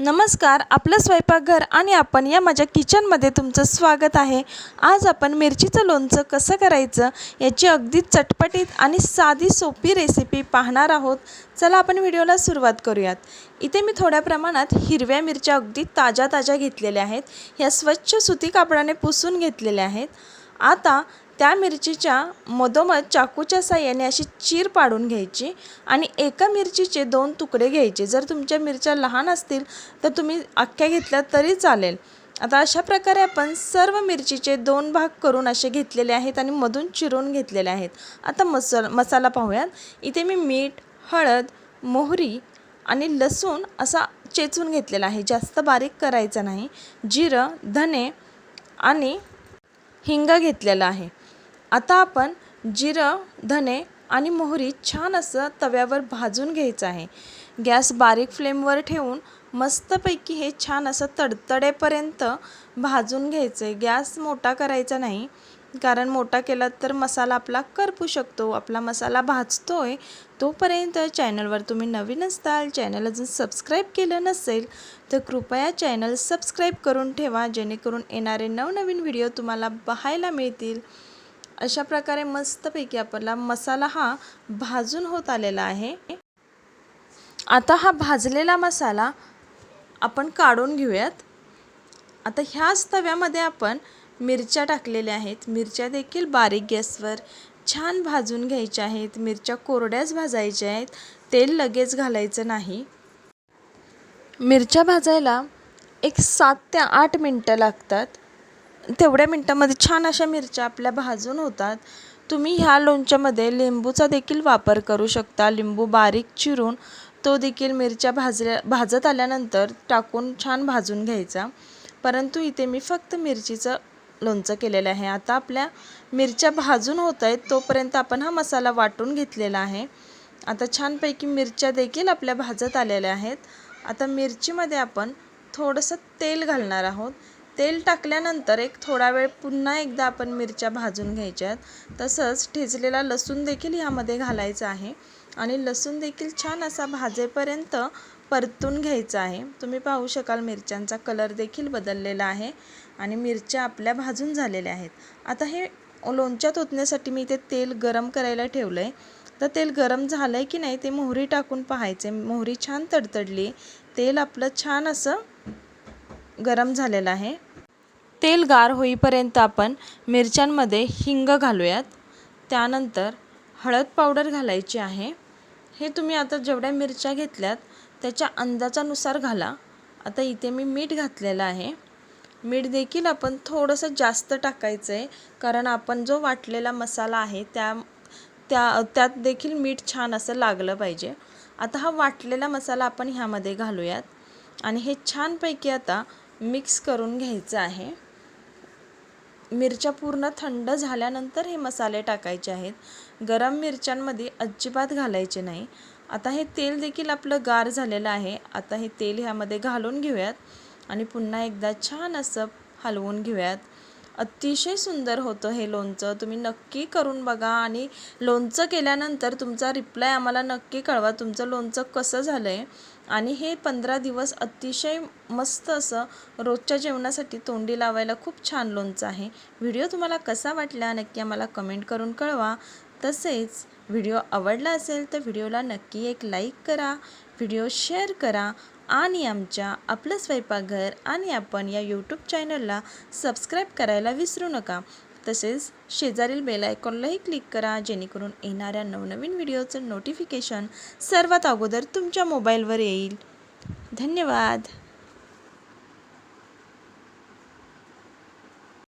नमस्कार आपलं स्वयंपाकघर आणि आपण या माझ्या किचनमध्ये तुमचं स्वागत आहे. आज आपण मिरचीचं लोणचं कसं करायचं याची अगदी चटपटीत आणि साधी सोपी रेसिपी पाहणार आहोत. चला आपण व्हिडिओला सुरुवात करूयात. इथे मी थोड्या प्रमाणात हिरव्या मिरच्या अगदी ताज्या ताज्या घेतलेल्या आहेत. ह्या स्वच्छ सुती कापडाने पुसून घेतलेल्या आहेत. आता त्या मिरचीच्या मधोमध चाकूच्या साह्याने अशी चीर पाडून घ्यायची आणि एका मिरचीचे दोन तुकडे घ्यायचे. जर तुमच्या मिरच्या लहान असतील तर तुम्ही अख्ख्या घेतल्या तरी चालेल. आता अशा प्रकारे आपण सर्व मिरचीचे दोन भाग करून असे घेतलेले आहेत आणि मधून चिरून घेतलेले आहेत. आता मसल मसाला पाहूयात. इथे मी मीठ हळद मोहरी आणि लसूण असा चेचून घेतलेला आहे. जास्त बारीक करायचं नाही. जिरं धने आणि हिंग घेतलेला आहे. आता आपण जिरं धने आणि मोहरी छान असं तव्यावर भाजून घ्यायचं आहे. गॅस बारीक फ्लेमवर ठेवून मस्तपैकी हे छान असं तडतडेपर्यंत भाजून घ्यायचं आहे गॅस मोठा करायचा नाही कारण मोठा केला तर मसाला आपला करपू शकतो. आपला मसाला भाजतो आहे तोपर्यंत चॅनलवर तुम्ही नवीन असताल चॅनल अजून सबस्क्राईब केलं नसेल तर कृपया चॅनल सबस्क्राईब करून ठेवा जेणेकरून येणारे नवनवीन व्हिडिओ तुम्हाला पाहायला मिळतील. अशा प्रकारे मस्तपैकी आपला मसाला हा भाजून होत आलेला आहे. आता हा भाजलेला मसाला आपण काढून घेऊयात. आता ह्याच तव्यामध्ये आपण मिरच्या टाकलेल्या आहेत. मिरच्या देखील बारीक गॅसवर छान भाजून घ्यायच्या आहेत. मिरच्या कोरड्याच भाजायच्या आहेत. तेल लगेच घालायचं नाही. मिरच्या भाजायला एक सात ते आठ मिनटं लागतात. तेवढ्या मिनटामध्ये छान अशा मिरच्या आपल्या भाजून होतात. तुम्ही ह्या लोणच्यामध्ये लिंबूचा देखील वापर करू शकता. लिंबू बारीक चिरून तो देखील मिरच्या भाजल्या भाजत आल्यानंतर टाकून छान भाजून घ्यायचा. परंतु इथे मी फक्त मिरचीचं लोणचं केलेलं आहे. आता आपल्या मिरच्या भाजून होत आहेत तोपर्यंत आपण हा मसाला वाटून घेतलेला आहे. आता छानपैकी मिरच्या देखील आपल्या भाजत आलेल्या आहेत. आता मिरचीमध्ये आपण थोडंसं तेल घालणार आहोत. तेल टाकल्यानंतर एक थोडा वेळ पुन्हा एकदा आपण मिरच्या भाजून घ्यायच्यात. तसंच ठेचलेला लसूण देखील ह्यामध्ये घालायचा आहे. आणि लसूण देखील छान असा भाजेपर्यंत परतून घ्यायचा आहे. तुम्ही पाहू शकाल मिरच्यांचा कलर देखील बदललेला आहे आणि मिरच्या आपल्या भाजून झालेल्या आहेत. आता हे लोणच्यात ओतण्यासाठी मी इथे तेल गरम करायला ठेवलं आहे तर तेल गरम झालं आहे की नाही ते मोहरी टाकून पाहायचे. मोहरी छान तडतडली. तेल आपलं छान असं गरम झालेलं आहे. तेल गार होईपर्यंत आपण मिरच्यांमध्ये हिंग घालूयात. त्यानंतर हळद पावडर घालायची आहे. हे तुम्ही आता जेवढ्या मिरच्या घेतल्यात त्याच्या अंदाजानुसार घाला. आता इथे मी मीठ घातलेलं आहे. मीठ देखील आपण थोडंसं जास्त टाकायचं आहे कारण आपण जो वाटलेला मसाला आहे त्या त्या त्यात देखील मीठ छान असं लागलं पाहिजे. आता हा वाटलेला मसाला आपण ह्यामध्ये घालूयात. आणि हे छानपैकी आता मिक्स करून घ्यायचं आहे. मिरच्या पूर्ण थंड झाल्यानंतर हे मसाले टाकायचे आहेत. गरम मिरच्यांमध्ये अजिबात घालायचे नाही. आता हे तेल देखील आपलं गार झालेलं आहे. आता हे तेल ह्यामध्ये घालून घेऊयात आणि पुन्हा एकदा छान असं हलवून घेऊयात. अतिशय सुंदर होतं हे लोणचं. तुम्ही नक्की करून बघा आणि लोणचं केल्यानंतर तुमचा रिप्लाय आम्हाला नक्की कळवा तुमचं लोणचं कसं झालं आहे आणि हे पंधरा दिवस अतिशय मस्त असं रोजच्या जेवणासाठी तोंडी लावायला खूप छान लोणचं आहे. व्हिडिओ तुम्हाला कसा वाटला नक्की आम्हाला कमेंट करून कळवा. तसेच व्हिडिओ आवडला असेल तर व्हिडिओला नक्की एक लाईक करा व्हिडिओ शेअर करा आणि आमच्या आपलं स्वयंपाकघर आणि आपण या यूट्यूब चॅनलला सबस्क्राईब करायला विसरू नका. तसेच शेजारील बेल आयकॉनलाही क्लिक करा जेणेकरून येणाऱ्या नवनवीन व्हिडिओचं नोटिफिकेशन सर्वात अगोदर तुमच्या मोबाईलवर येईल. धन्यवाद!